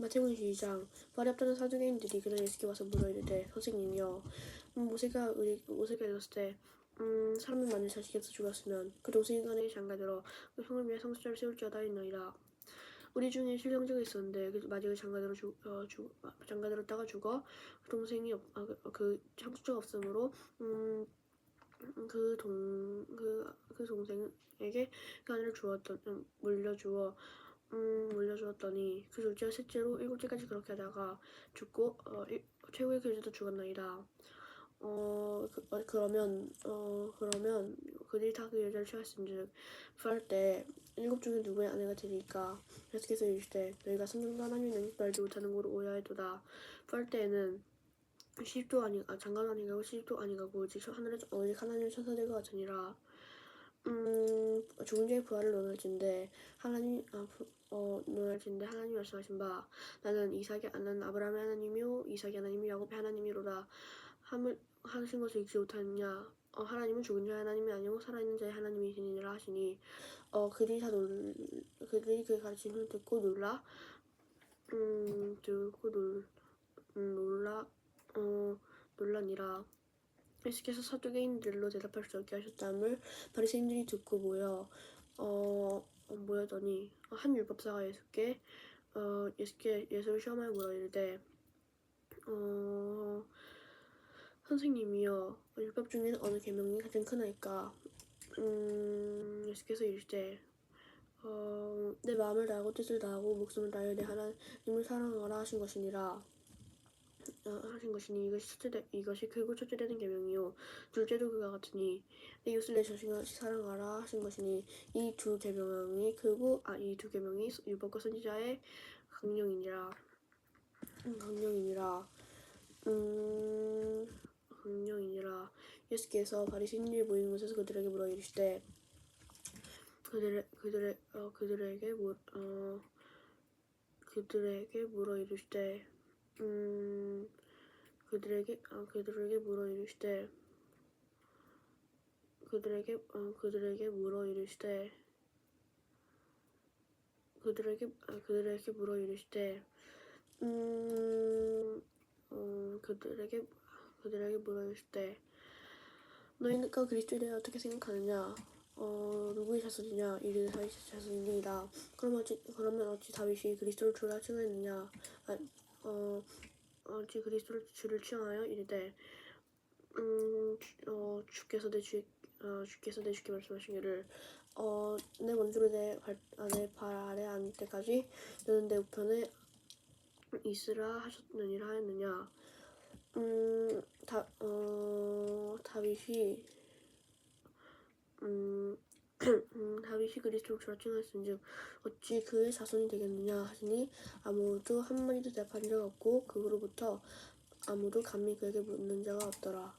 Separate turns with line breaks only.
마태복음 12장. 말이 없다는 사두개인들이 그날 예수께 와서 물어 이르되 선생님이여 음, 모세가 우리 모세가 이랬을 때 음, 사람이 만일 자식이 없어 죽었으면 그 동생이 간에게 장가들어 그 형을 위해 성소자를 세울지어다 했나이다 우리 중에 신령자가 있었는데 그 마지막에 장가들어 죽, 어, 죽, 아, 장가들었다가 죽어 그 동생이 없, 아, 그, 그 상속자가 없으므로 음, 그 동, 그, 그 동생에게 그 아내를 주었던, 음, 물려주어, 음, 물려주었더니 그 둘째와 셋째로 일곱째까지 그렇게 하다가 죽고, 어, 일, 최후의 그제도 죽었나이다. 어, 그, 어, 그러면, 어, 그러면 그들이 다 그 여자를 취하신즉 부활 때 일곱 중에 누구의 아내가 되니까 예수께서 이르시되 너희가 성경도 하나님의 능력도 알지 못하는 거로 오해하였도다. 부활 때에는 시집도 아니 아 장가도 아니가고 시집도 아니가고 오직 하늘의 오직 하나님의 천사들과 같으니라. 음 죽은 자의 부활을 논할진데 하나님 아, 부, 어 논할진데 하나님 말씀하신 바 나는 이삭의 나는 아브라함의 하나님이요 이삭의 하나님이 야곱의 하나님이로다. 함을 하신 것을 잊지 못하느냐? 어, 하나님은 죽은 자의 하나님이 아니고 살아있는 자의 하나님이시니라 하시니 어 그들이 다 놀 그들이 그 가르침을 듣고 놀라 음 듣고 놀 음, 놀라 어, 논란이라. 예수께서 사두개인들로 대답할 수 없게 하셨다함을 바리새인들이 듣고 모여 어, 어, 모여더니 한 율법사가 예수께 어, 예수께 예수를 시험하여 물어 이르되 어, 선생님이여 율법 중에는 어느 계명이 가장 크나이까? 음, 예수께서 이르시되 어, 내 마음을 다하고 뜻을 다하고 목숨을 다하여 내 하나님을 사랑하라 하신 것이니라. 어, 하신 것이니 이것이 첫째 이것이 크고 첫째 되는 계명이요. 둘째도 그와 같으니 내 이웃을 내 자신같이 사랑하라 하신 것이니 이 두 계명이 크고 아이 두 계명이 율법과 선지자의 강령이니라. 음, 강령이니라. 음 강령이니라. 예수께서 바리새인들이 모이는 곳에서 그들에게 물어 이르시되 그들의 그들의 어 그들에게 물 어 그들에게 물어 이르시되 음, 그들에게 아, 그들에게 물어 이르시되 그들에게 어, 그들에게 물어 이르시되 그들에게 아, 그들에게 물어 이르시되 음, 어, 그들에게 그들에게 물어 이르시되 너희가 그리스도에 대해 어떻게 생각하느냐? 어, 누구의 자손이냐? 이르되 다윗의 자손이니이다. 그러면 어찌 그러면 어찌 다윗이 그리스도를 주라 칭하였느냐? 아, 어, 어찌 그리스도를 주를 취하여 이르되 음, 주- 어, 주께서 내 주, 어, 주께서 내 주께 말씀하시기를 어, 내 원수를 내 발, 아, 내발 아래 앉을 때까지 너는 내 우편에 있으라 하셨느니라 하였느냐. 음, 다, 어, 다윗이 음, 음, 다윗이 그리스도를 주라 칭하였은즉 어찌 그의 자손이 되겠느냐 하시니 아무도 한마디도 대답한 적 없고 그로부터 아무도 감히 그에게 묻는 자가 없더라.